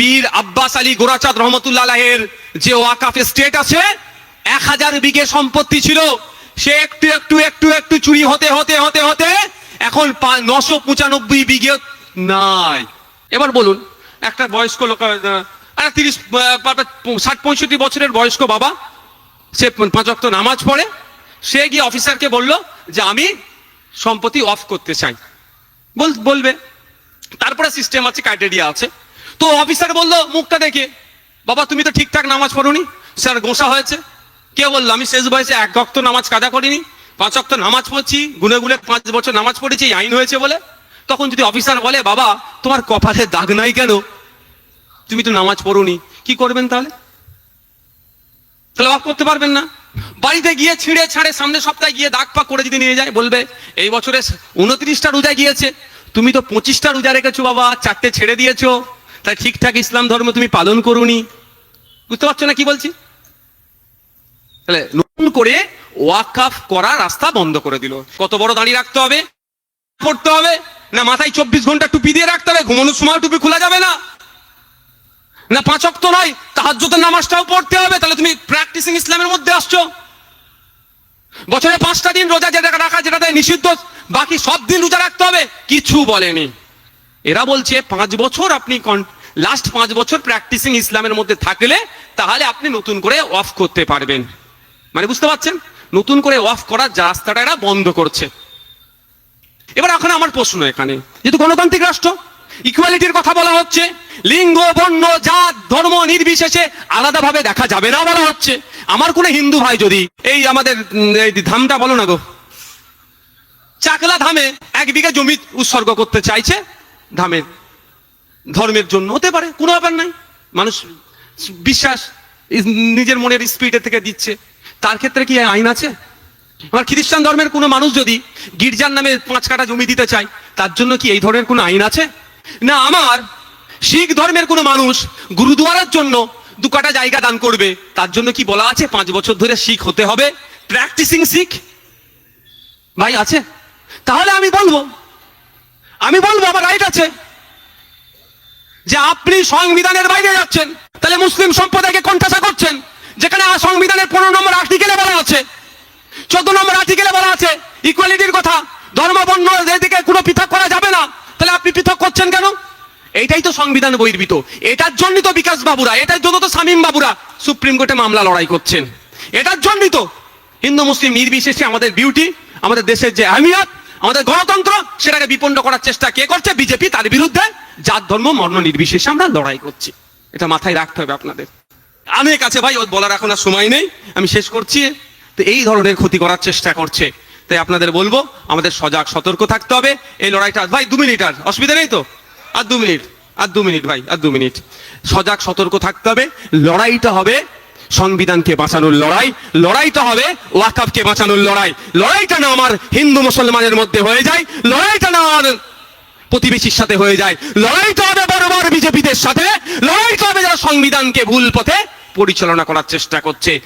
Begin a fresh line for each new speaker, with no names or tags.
পীর আব্বাস আলী গোরাচাঁদ রহমতুল্লাহের যে ওয়াকাফ স্টেট আছে এক হাজার বিঘে সম্পত্তি ছিল, সে একটু একটু একটু একটু চুরি হতে হতে হতে হতে এখন নশো পঁচানব্বই বিঘে নাই। এবার বলুন, একটা বয়স্ক লোক তিরিশ ষাট পঁয়ষট্টি বছরের বয়স্ক বাবা, সে পাঁচ ওয়াক্ত নামাজ পড়ে, সে গিয়ে অফিসারকে বলল যে আমি সম্পত্তি অফ করতে চাই। বল বলবে। তারপরে সিস্টেম আছে ক্রাইটেরিয়া আছে। তো অফিসার বলল, মুখটা দেখে। বাবা, তুমি তো ঠিকঠাক নামাজ পড়োনি? স্যার, গোসা হয়েছে। কে বলল, আমি শেষ বয়সে এক অক্ত নামাজ কাজা করিনি। পাঁচ অক্ত নামাজ পড়ছি গুনে গুনে পাঁচ বছর নামাজ পড়েছি আইন হয়েছে বলে। তখন যদি অফিসার বলে, বাবা, তোমার কপালে দাগ নাই কেন? তুমি তো নামাজ পড়োনি। কি করবেন তাহলে? তাহলে অফ করতে পারবেন না। বাড়িতে গিয়ে ছিঁড়ে ছাড়ে সামনে সপ্তাহে গিয়ে দাগ পাক করে যদি নিয়ে যায়, বলবে, এই বছরে উনত্রিশটা রোজা গিয়েছে। তুমি তো পঁচিশটা রোজা রেখেছো বাবা, চারটে ছেড়ে দিয়েছ। তাই ঠিকঠাক ইসলাম ধর্ম তুমি পালন করুনি। বুঝতে পারছ না কি বলছি? তাহলে নতুন করে ওয়াকাফ করা রাস্তা বন্ধ করে দিল। কত বড় দাঁড়িয়ে রাখতে হবে? পড়তে হবে? না মাথায় চব্বিশ ঘণ্টা টুপি দিয়ে রাখতে হবে? ঘুমানোর সময় টুপি খোলা যাবে না? না পাঁচ অক্ত নয়, তাহাজ্জুদের নামাজটাও পড়তে হবে? তাহলে তুমি প্র্যাকটিসিং ইসলামের মধ্যে আসছো। বছরে পাঁচটা দিন রোজা যেটা রাখা যেটাতে নিষিদ্ধ, বাকি সব দিন রোজা রাখতে হবে? কিছু বলেনি। এরা বলছে পাঁচ বছর আপনি লাস্ট পাঁচ বছর প্র্যাকটিসিং ইসলামের মধ্যে থাকলে তাহলে আপনি নতুন করে অফ করতে পারবেন। মানে বুঝতে পারছেন? নতুন করে অফ করার রাস্তাটা এরা বন্ধ করছে। এবার এখন আমার প্রশ্ন এখানে, যেহেতু গণতান্ত্রিক রাষ্ট্র ইকুয়ালিটির কথা বলা হচ্ছে, লিঙ্গ, বর্ণ, জাত, ধর্ম নির্বিশেষে আলাদাভাবে দেখা যাবে না বলা হচ্ছে। আমার কোনো হিন্দু ভাই যদি এই আমাদের ধামটা বলো না গো, চাকলা ধামে এক বিঘা জমি উৎসর্গ করতে চাইছে ধামের, ধর্মের জন্য। হতে পারে, কোনো ব্যাপার নাই। মানুষ বিশ্বাস নিজের মনের স্পিডের থেকে দিচ্ছে। তার ক্ষেত্রে কি আইন আছে? আমার খ্রিস্টান ধর্মের কোনো মানুষ যদি গির্জার নামে পাঁচ কাটা জমি দিতে চায়, তার জন্য কি এই ধরনের কোনো আইন আছে? না, আমার শিখ ধর্মের কোনো মানুষ গুরুদুয়ারার জন্য দু কাটা জায়গা দান করবে, তার জন্য কি বলা আছে? পাঁচ বছর ধরে শিখ হতে হবে। প্র্যাকটিসিং শিখ? ভাই, আছে? তাহলে আমি বলব আমি বলব, আমার রাইট আছে। যে আপনি সংবিধানের বাইরে যাচ্ছেন, তাহলে মুসলিম সম্প্রদায়কে কণ্ঠাসা করছেন, যেখানে সংবিধানের পনেরো নম্বর আর্টিকেলে বলা আছে, চোদ্দ নম্বর আর্টিকেলে বলা আছে ইকুয়ালিটির কথা, ধর্ম, বর্ণ, এদিকে কোনো পৃথক করা যাবে না। তাহলে আপনি পৃথক করছেন কেন? এইটাই তো সংবিধান বহির্ভূত। এটার জন্যই তো বিকাশ বাবুরা, এটার জন্য তো শামীম বাবুরা সুপ্রিম কোর্টে মামলা লড়াই করছেন। এটার জন্যই তো হিন্দু, মুসলিম, নির্বিশেষে আমাদের বিউটি আমাদের দেশের যে আহমিয়াত আমাদের গণতন্ত্র, সেটাকে বিপন্ন করার চেষ্টা কে করছে? বিজেপি, তার বিরুদ্ধে জাত, ধর্ম মর্ণ নির্বিশেষে আমরা লড়াই করছি। এটা মাথায় রাখতে হবে আপনাদের। অনেক আছে ভাই ওর বলার এখন আর সময় নেই। আমি শেষ করছি। তো এই ধরনের ক্ষতি করার চেষ্টা করছে। তাই আপনাদের বলব, আমাদের সজাগ, সতর্ক থাকতে হবে। এই লড়াইটা, ভাই, দু মিনিট আর, অসুবিধা নেই তো? আর দু মিনিট, আর দু মিনিট, ভাই, আর দু মিনিট। সজাগ, সতর্ক থাকতে হবে। লড়াইটা হবে সংবিধানকে বাঁচানোর লড়াই। লড়াইটা হবে ওয়াকাবকে বাঁচানোর লড়াই। লড়াইটা না আমার হিন্দু মুসলমানের মধ্যে হয়ে যায়, লড়াইটা না আমার প্রতিবেশীর সাথে হয়ে যায়। লড়াইটা হবে বড় বড় বিজেপিদের সাথে লড়াইটা হবে যারা সংবিধানকে ভুল পথে পরিচালনা করার চেষ্টা করছে।